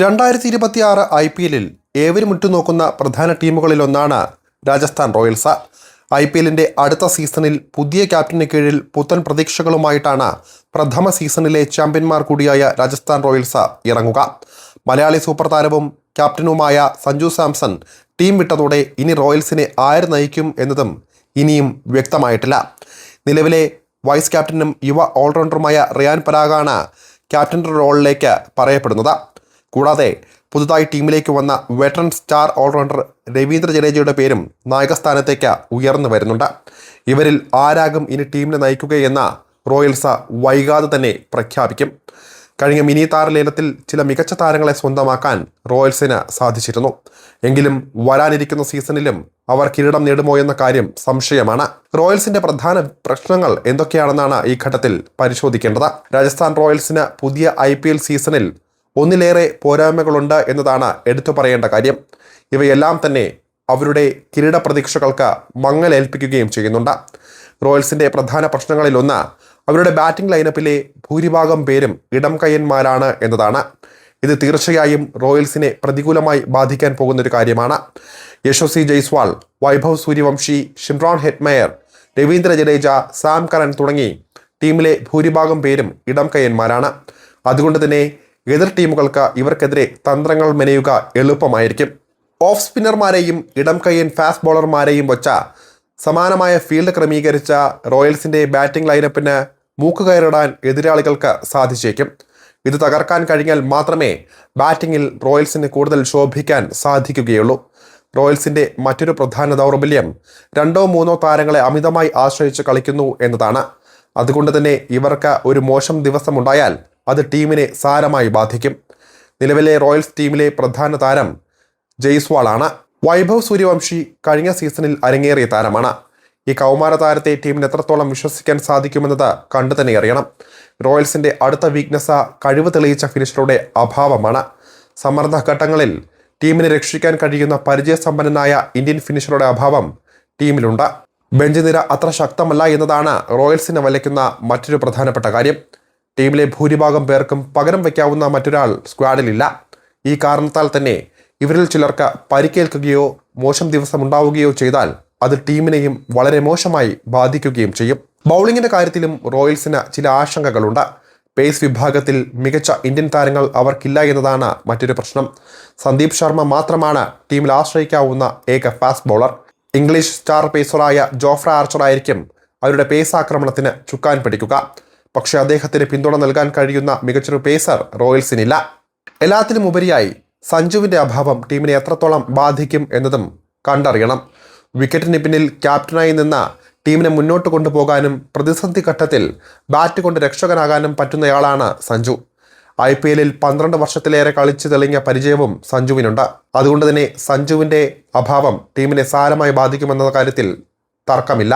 രണ്ടായിരത്തി ഇരുപത്തിയാറ് I P എല്ലിൽ ഏവരും ഉറ്റുനോക്കുന്ന പ്രധാന ടീമുകളിലൊന്നാണ് രാജസ്ഥാൻ റോയൽസ്. ഐ പി എല്ലിന്റെ അടുത്ത സീസണിൽ പുതിയ ക്യാപ്റ്റന് കീഴിൽ പുത്തൻ പ്രതീക്ഷകളുമായിട്ടാണ് പ്രഥമ സീസണിലെ ചാമ്പ്യന്മാർ കൂടിയായ രാജസ്ഥാൻ റോയൽസ് ഇറങ്ങുക. മലയാളി സൂപ്പർ താരവും ക്യാപ്റ്റനുമായ സഞ്ജു സാംസൺ ടീം വിട്ടതോടെ ഇനി റോയൽസിനെ ആര് നയിക്കും എന്നതും ഇനിയും വ്യക്തമായിട്ടില്ല. നിലവിലെ വൈസ് ക്യാപ്റ്റനും യുവ ഓൾറൗണ്ടറുമായ റിയാൻ പരാഗാണ് ക്യാപ്റ്റന്റെ റോളിലേക്ക് പറയപ്പെടുന്നത്. കൂടാതെ പുതുതായി ടീമിലേക്ക് വന്ന വെറ്ററൻ സ്റ്റാർ ഓൾറൗണ്ടർ രവീന്ദ്ര ജഡേജയുടെ പേരും നായകസ്ഥാനത്തേക്ക് ഉയർന്നു വരുന്നുണ്ട്. ഇവരിൽ ആരാകും ഇനി ടീമിനെ നയിക്കുകയെന്ന റോയൽസ വൈകാതെ തന്നെ പ്രഖ്യാപിക്കും. കഴിഞ്ഞ മിനി താര ലേലത്തിൽ ചില മികച്ച താരങ്ങളെ സ്വന്തമാക്കാൻ റോയൽസിന് സാധിച്ചിരുന്നു. എങ്കിലും വരാനിരിക്കുന്ന സീസണിലും അവർ കിരീടം നേടുമോ എന്ന കാര്യം സംശയമാണ്. റോയൽസിന്റെ പ്രധാന പ്രശ്നങ്ങൾ എന്തൊക്കെയാണെന്നാണ് ഈ ഘട്ടത്തിൽ പരിശോധിക്കേണ്ടത്. രാജസ്ഥാൻ റോയൽസിന് പുതിയ ഐ സീസണിൽ ഒന്നിലേറെ പോരായ്മകളുണ്ട് എന്നതാണ് എടുത്തു പറയേണ്ട കാര്യം. ഇവയെല്ലാം തന്നെ അവരുടെ കിരീട പ്രതീക്ഷകൾക്ക് മങ്ങലേൽപ്പിക്കുകയും ചെയ്യുന്നുണ്ട്. റോയൽസിന്റെ പ്രധാന പ്രശ്നങ്ങളിലൊന്ന് അവരുടെ ബാറ്റിംഗ് ലൈനപ്പിലെ ഭൂരിഭാഗം പേരും ഇടം കയ്യന്മാരാണ് എന്നതാണ്. ഇത് തീർച്ചയായും റോയൽസിനെ പ്രതികൂലമായി ബാധിക്കാൻ പോകുന്ന ഒരു കാര്യമാണ്. Yashasvi Jaiswal Vaibhav Suryavanshi Shimron Hetmyer Ravindra Jadeja Sam Curran തുടങ്ങി ടീമിലെ ഭൂരിഭാഗം പേരും ഇടം കയ്യന്മാരാണ്. അതുകൊണ്ട് തന്നെ എതിർ ടീമുകൾക്ക് ഇവർക്കെതിരെ തന്ത്രങ്ങൾ മെനയുക എളുപ്പമായിരിക്കും. ഓഫ് സ്പിന്നർമാരെയും ഇടം കയ്യൻ ഫാസ്റ്റ് ബോളർമാരെയും വച്ച സമാനമായ ഫീൽഡ് ക്രമീകരിച്ച റോയൽസിന്റെ ബാറ്റിംഗ് ലൈനപ്പിന് മൂക്കുകയറിടാൻ എതിരാളികൾക്ക് സാധിച്ചേക്കും. ഇത് തകർക്കാൻ കഴിഞ്ഞാൽ മാത്രമേ ബാറ്റിംഗിൽ റോയൽസിന് കൂടുതൽ ശോഭിക്കാൻ സാധിക്കുകയുള്ളൂ. റോയൽസിന്റെ മറ്റൊരു പ്രധാന ദൗർബല്യം രണ്ടോ മൂന്നോ താരങ്ങളെ അമിതമായി ആശ്രയിച്ച് കളിക്കുന്നു എന്നതാണ്. അതുകൊണ്ട് തന്നെ ഇവർക്ക് ഒരു മോശം ദിവസമുണ്ടായാൽ അത് ടീമിനെ സാരമായി ബാധിക്കും. നിലവിലെ റോയൽസ് ടീമിലെ പ്രധാന താരം ജയ്സ്വാളാണ്. വൈഭവ് സൂര്യവംശി കഴിഞ്ഞ സീസണിൽ അരങ്ങേറിയ താരമാണ്. ഈ കൗമാര താരത്തെ ടീമിന് എത്രത്തോളം വിശ്വസിക്കാൻ സാധിക്കുമെന്നത് കണ്ടു തന്നെ അറിയണം. റോയൽസിന്റെ അടുത്ത വീക്ക്നെസ് കഴിവ് തെളിയിച്ച ഫിനിഷറുടെ അഭാവമാണ്. സമ്മർദ്ദ ഘട്ടങ്ങളിൽ ടീമിനെ രക്ഷിക്കാൻ കഴിയുന്ന പരിചയസമ്പന്നനായ ഇന്ത്യൻ ഫിനിഷറുടെ അഭാവം ടീമിലുണ്ട്. ബെഞ്ച് നിര അത്ര ശക്തമല്ല എന്നതാണ് റോയൽസിനെ വലയ്ക്കുന്ന മറ്റൊരു പ്രധാനപ്പെട്ട കാര്യം. ടീമിലെ ഭൂരിഭാഗം പേർക്കും പകരം വയ്ക്കാവുന്ന മറ്റൊരാൾ സ്ക്വാഡിലില്ല. ഈ കാരണത്താൽ തന്നെ ഇവരിൽ ചിലർക്ക് പരിക്കേൽക്കുകയോ മോശം ദിവസം ഉണ്ടാവുകയോ ചെയ്താൽ അത് ടീമിനെയും വളരെ മോശമായി ബാധിക്കുകയും ചെയ്യും. ബൗളിങ്ങിന്റെ കാര്യത്തിലും റോയൽസിന് ചില ആശങ്കകളുണ്ട്. പേസ് വിഭാഗത്തിൽ മികച്ച ഇന്ത്യൻ താരങ്ങൾ അവർക്കില്ല എന്നതാണ് മറ്റൊരു പ്രശ്നം. സന്ദീപ് ശർമ്മ മാത്രമാണ് ടീമിൽ ആശ്രയിക്കാവുന്ന ഏക ഫാസ്റ്റ് ബൗളർ. ഇംഗ്ലീഷ് സ്റ്റാർ പേസറായ ജോഫ്ര ആർച്ചർ ആയിരിക്കും അവരുടെ പേസ് ആക്രമണത്തിന് ചുക്കാൻ പിടിക്കുക. പക്ഷേ അദ്ദേഹത്തിന് പിന്തുണ നൽകാൻ കഴിയുന്ന മികച്ചൊരു പേസർ റോയൽസിനില്ല. എല്ലാത്തിനും ഉപരിയായി സഞ്ജുവിന്റെ അഭാവം ടീമിനെ എത്രത്തോളം ബാധിക്കും എന്നതും കണ്ടറിയണം. വിക്കറ്റിന് പിന്നിൽ ക്യാപ്റ്റനായി നിന്ന ടീമിനെ മുന്നോട്ട് കൊണ്ടുപോകാനും പ്രതിസന്ധി ഘട്ടത്തിൽ ബാറ്റ് കൊണ്ട് രക്ഷകനാകാനും പറ്റുന്നയാളാണ് സഞ്ജു. ഐ പി എല്ലിൽ പന്ത്രണ്ട് വർഷത്തിലേറെ കളിച്ചു തെളിഞ്ഞ പരിചയവും സഞ്ജുവിനുണ്ട്. അതുകൊണ്ട് തന്നെ സഞ്ജുവിന്റെ അഭാവം ടീമിനെ സാരമായി ബാധിക്കുമെന്ന കാര്യത്തിൽ തർക്കമില്ല.